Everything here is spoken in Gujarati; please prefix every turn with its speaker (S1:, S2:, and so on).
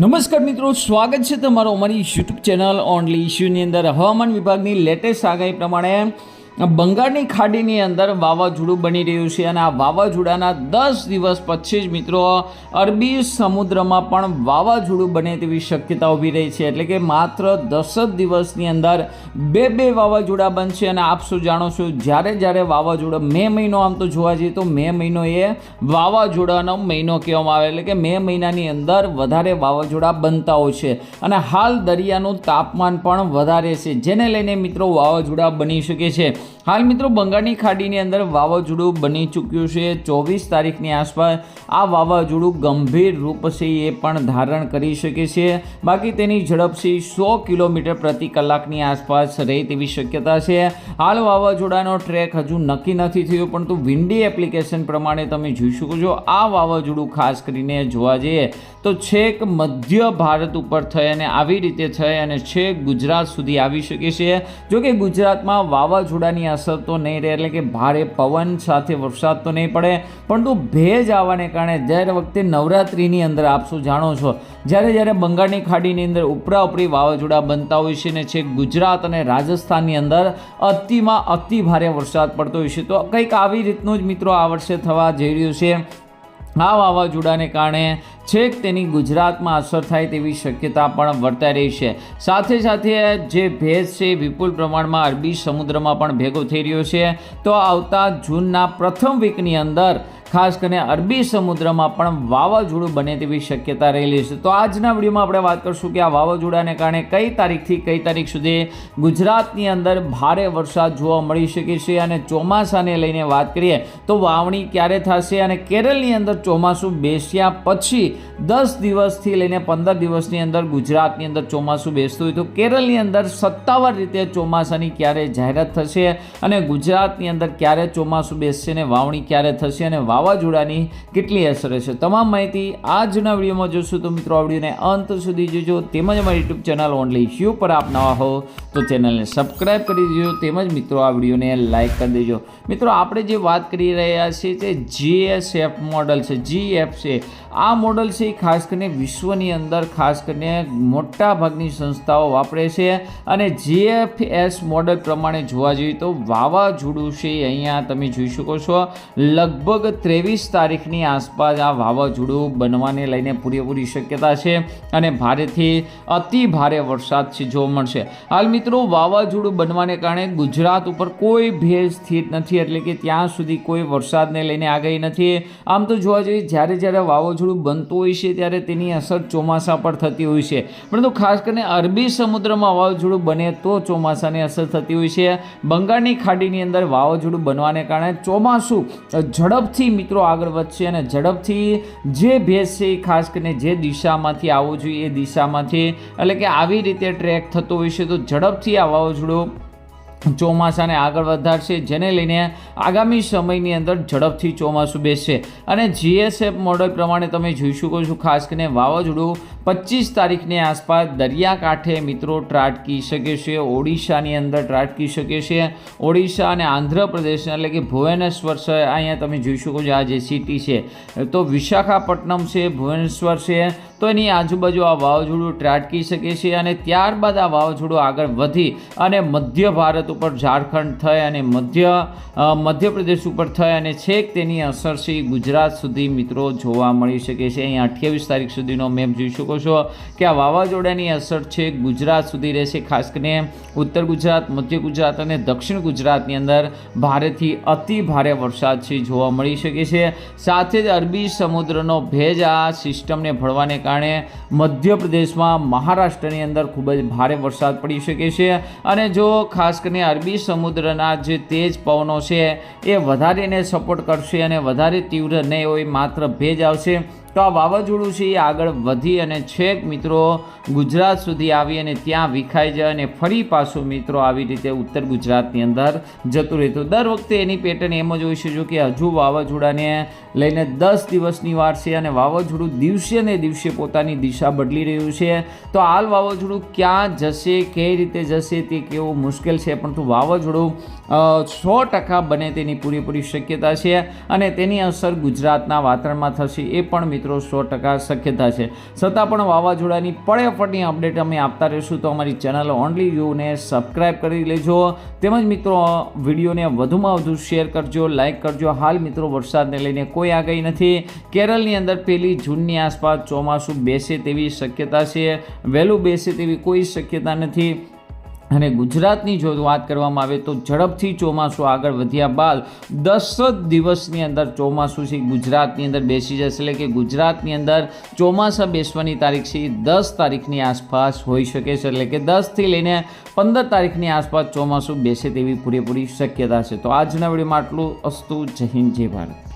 S1: નમસ્કાર મિત્રો, સ્વાગત છે તમારો અમારી યુટ્યુબ ચેનલ ઓનલી ઇશ્યુની અંદર. હવામાન વિભાગની લેટેસ્ટ આગાહી પ્રમાણે બંગાળની ખાડીની અંદર વાવાઝોડું બની રહ્યું છે અને આ વાવાઝોડાના દસ દિવસ પછી જ મિત્રો અરબી સમુદ્રમાં પણ વાવાઝોડું બને તેવી શક્યતા ઊભી રહી છે. એટલે કે માત્ર દસ જ દિવસની અંદર બે બે વાવાઝોડા બનશે અને આપ શું જાણો છો, જ્યારે જ્યારે વાવાઝોડા મે મહિનો આમ તો જોવા જઈએ તો મે મહિનો એ વાવાઝોડાનો મહિનો કહેવામાં આવે. એટલે કે મે મહિનાની અંદર વધારે વાવાઝોડા બનતા હોય છે અને હાલ દરિયાનું તાપમાન પણ વધારે છે. જેને લઈને મિત્રો વાવાઝોડા બની શકે છે. હાલ મિત્રો બંગાળની ખાડીની અંદર વાવાઝોડું બની ચૂક્યું છે. ચોવીસ તારીખની આસપાસ આ વાવાઝોડું ગંભીર રૂપ છે એ પણ ધારણ કરી શકે છે. બાકી તેની ઝડપ છે સો કિલોમીટર પ્રતિ કલાકની આસપાસ રહે તેવી શક્યતા છે. હાલ વાવાઝોડાનો ટ્રેક હજુ નક્કી નથી થયો, પરંતુ વિન્ડી એપ્લિકેશન પ્રમાણે તમે જોઈ શકો છો, આ વાવાઝોડું ખાસ કરીને જોવા જઈએ તો છેક મધ્ય ભારત ઉપર થઈ અને આવી રીતે થઈ અને છેક ગુજરાત સુધી આવી શકે છે. જો કે ગુજરાતમાં વાવાઝોડાની અસર તો નહીં રહે, એટલે કે ભારે પવન સાથે વરસાદ તો નહીં પડે, પરંતુ ભેજ આવવાને કારણે દર વખતે નવરાત્રિની અંદર આપ શું જાણો છો? જ્યારે જ્યારે બંગાળની ખાડીની અંદર ઉપરા ઉપરી વાવાઝોડા બનતા હોય છે ને છેક ગુજરાત અને રાજસ્થાનની અંદર અતિમાં અતિ ભારે વરસાદ પડતો હોય છે, તો કંઈક આવી રીતનું જ મિત્રો આ વર્ષે થવા જઈ રહ્યું છે. આ વાવાઝોડાને કારણે છેક તેની ગુજરાતમાં અસર થાય તેવી શક્યતા પણ વર્તાઈ રહી છે. સાથે સાથે જે ભેજ છે વિપુલ પ્રમાણમાં અરબી સમુદ્રમાં પણ ભેગો થઈ રહ્યો છે. તો આવતા જૂનના પ્રથમ વીકની અંદર ખાસ કરીને અરબી સમુદ્રમાં પણ વાવાઝોડું બને તેવી શક્યતા રહેલી છે. તો આજના વિડીયોમાં આપણે વાત કરશું કે આ વાવાઝોડાને કારણે કઈ તારીખથી કઈ તારીખ સુધી ગુજરાતની અંદર ભારે વરસાદ જોવા મળી શકે છે અને ચોમાસાને લઈને વાત કરીએ તો વાવણી ક્યારે થશે અને કેરળની અંદર ચોમાસું બેસ્યા પછી દસ દિવસથી લઈને પંદર દિવસની અંદર ગુજરાતની અંદર ચોમાસું બેસતું હોય તો કેરળની અંદર સત્તાવાર રીતે ચોમાસાની ક્યારે જાહેરાત થશે અને ગુજરાતની અંદર ક્યારે ચોમાસું બેસશે અને વાવણી ક્યારે થશે અને વાવાઝોડાની કેટલી અસર છે? તમામ માહિતી આજના વિડીયોમાં જોશું. તો મિત્રો, આ વિડીયોને અંત સુધી જોજો. તેમજ અમારી યુટ્યુબ ચેનલ ઓનલી ઇશ્યુ પર આપ નવા હો, તો ચેનલને સબસ્ક્રાઈબ કરી દેજો. તેમજ મિત્રો, આ વિડીયોને લાઇક કરી દેજો. મિત્રો, આપણે જે વાત કરી રહ્યા છીએ તે જીએસએફ મોડલ છે. જીએફ છે. આ મોડલ છે ખાસ કરીને વિશ્વની અંદર ખાસ કરીને મોટા ભાગની સંસ્થાઓ વાપરે છે અને જીએફએસ મોડલ પ્રમાણે જોવા જઈએ તો વાવાઝોડું છે અહીંયા તમે જોઈ શકો છો. લગભગ ત્રેવીસ તારીખની આસપાસ આ વાવાઝોડું બનવાને લઈને પૂરેપૂરી શક્યતા છે અને ભારેથી અતિ ભારે વરસાદ છે જોવા મળશે. હાલ મિત્રો, વાવાઝોડું બનવાને કારણે ગુજરાત ઉપર કોઈ ભેજ સ્થિત નથી, એટલે કે ત્યાં સુધી કોઈ વરસાદને લઈને આગાહી નથી. આમ તો જોવા જઈએ, જ્યારે જ્યારે વાવાઝોડું બનતું હોય છે, ત્યારે તેની અસર ચોમાસા પર થતી હોય છે. પરંતુ ખાસ કરીને અરબી સમુદ્રમાં વાવાઝોડું બને તો ચોમાસાની અસર થતી હોય છે. બંગાળની ખાડીની અંદર વાવાઝોડું બનવાને કારણે ચોમાસું ઝડપથી મિત્રો આગળ વધશે અને ઝડપથી જે ભેજ છે એ ખાસ કરીને જે દિશામાંથી આવવો જોઈએ એ દિશામાંથી, એટલે કે આવી રીતે ટ્રેક થતો હોય છે, તો ઝડપથી આ વાવાઝોડું ચોમાસાને આગળ વધારશે, જેને લઈને આગામી સમયની અંદર ઝડપથી ચોમાસું બેસશે. અને જીએસએફ મોડલ પ્રમાણે તમે જોઈ શકો છો, ખાસ કરીને વાવાઝોડું પચીસ તારીખની આસપાસ દરિયાકાંઠે મિત્રો ત્રાટકી શકે છે, ઓડિશાની અંદર ત્રાટકી શકે છે. ઓડિશા અને આંધ્રપ્રદેશ એટલે કે ભુવનેશ્વર છે, અહીંયા તમે જોઈ શકો છો આ જે સિટી છે. તો વિશાખાપટ્ટનમ છે, ભુવનેશ્વર છે તો એની આજુબાજુ આ વાવાઝોડું ત્રાટકી શકે છે અને ત્યારબાદ આ વાવાઝોડું આગળ વધી અને મધ્ય ભારત ઉપર ઝારખંડ થઈ અને મધ્ય મધ્યપ્રદેશ ઉપર થઈ અને છેક તેની અસર છે ગુજરાત સુધી મિત્રો જોવા મળી શકે છે. અહીંયા અઠ્યાવીસ તારીખ સુધીનો મેપ જોઈ શકો છો કે આ વાવાઝોડાની અસર છે ગુજરાત સુધી રહેશે. ખાસ કરીને ઉત્તર ગુજરાત, મધ્ય ગુજરાત અને દક્ષિણ ગુજરાતની અંદર ભારેથી અતિ ભારે વરસાદ છે જોવા મળી શકે છે. સાથે જ અરબી સમુદ્રનો ભેજ આ સિસ્ટમને ભળવાને કારણે મધ્યપ્રદેશમાં મહારાષ્ટ્રની અંદર ખૂબ જ ભારે વરસાદ પડી શકે છે. અને જો ખાસ કરીને અરબી સમુદ્રના જે તેજ પવનો છે, એ વધારેને સપોર્ટ કરશે અને વધારે તીવ્ર નહીં હોય, માત્ર ભેજ આવશે. તો આ વાવાઝોડું છે એ આગળ વધી અને છેક મિત્રો ગુજરાત સુધી આવી અને ત્યાં વિખાઈ જાય અને ફરી પાછું મિત્રો આવી રીતે ઉત્તર ગુજરાતની અંદર જતું રહેતું દર વખતે એની પેટર્ન એમ જ હોય છે, જો કે હજુ વાવાઝોડાને લઈને દસ દિવસની વાર છે અને વાવાઝોડું દિવસે ને દિવસે પોતાની દિશા બદલી રહ્યું છે. તો હાલ વાવાઝોડું ક્યાં જશે, કઈ રીતે જશે તે કેવું મુશ્કેલ છે, પરંતુ વાવાઝોડું સો ટકા બને તેની પૂરેપૂરી શક્યતા છે અને તેની અસર ગુજરાતના વાતાવરણમાં થશે એ પણ મિત્રો, સો ટકા શક્યતા છે. છતાં પણ વાવાઝોડાની પડે અપડેટ અમે આપતા રહીશું, તો અમારી ચેનલ ઓનલી યુને સબસ્ક્રાઈબ કરી લેજો. તેમજ મિત્રો, વિડીયોને વધુમાં વધુ શેર કરજો લાઇક કરજો. હાલ મિત્રો, વરસાદને લઈને કોઈ આગાહી નથી. કેરળની અંદર પહેલી જૂનની આસપાસ ચોમાસું બેસે તેવી શક્યતા છે. વહેલું બેસે તેવી કોઈ શક્યતા નથી. અને ગુજરાતની જો વાત કરવામાં આવે તો ઝડપથી ચોમાસું આગળ વધ્યા બાદ દસ જ દિવસની અંદર ચોમાસું છે. ગુજરાતની અંદર બેસી જશે એટલે કે ગુજરાતની અંદર ચોમાસા બેસવાની તારીખ છે દસ તારીખની આસપાસ હોઈ શકે છે. એટલે કે દસથી લઈને પંદર તારીખની આસપાસ ચોમાસું બેસે તેવી પૂરેપૂરી શક્યતા છે. તો આજના વિડીયોમાં આટલું. અસ્તુ જય હિન્દ, જય ભારત.